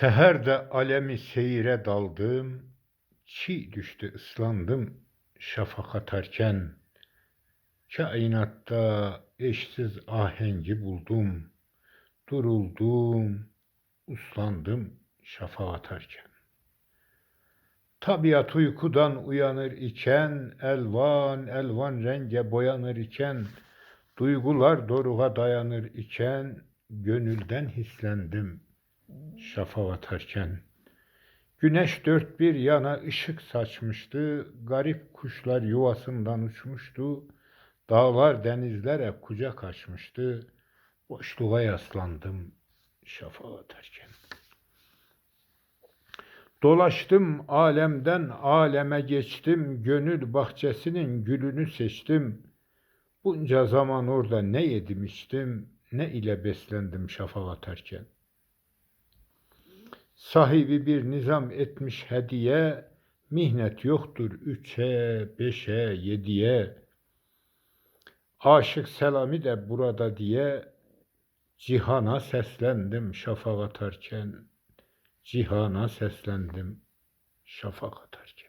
Seherde alemi seyire daldım, çiğ düştü ıslandım şafak atarken. Kainatta eşsiz ahengi buldum, duruldum, uslandım şafak atarken. Tabiat uykudan uyanır iken, elvan elvan renge boyanır iken, duygular doruğa dayanır iken, gönülden hislendim şafak atarken. Güneş dört bir yana ışık saçmıştı, garip kuşlar yuvasından uçmuştu, dağlar denizlere kucak açmıştı, boşluğa yaslandım şafak atarken. Dolaştım alemden aleme geçtim, gönül bahçesinin gülünü seçtim. Bunca zaman orada ne yedim içtim, ne ile beslendim şafak atarken. Sahibi bir nizam etmiş hediye, mihnet yoktur üçe, beşe, yediye. Aşık Selami de burada diye, cihana seslendim şafak atarken. Cihana seslendim şafak atarken.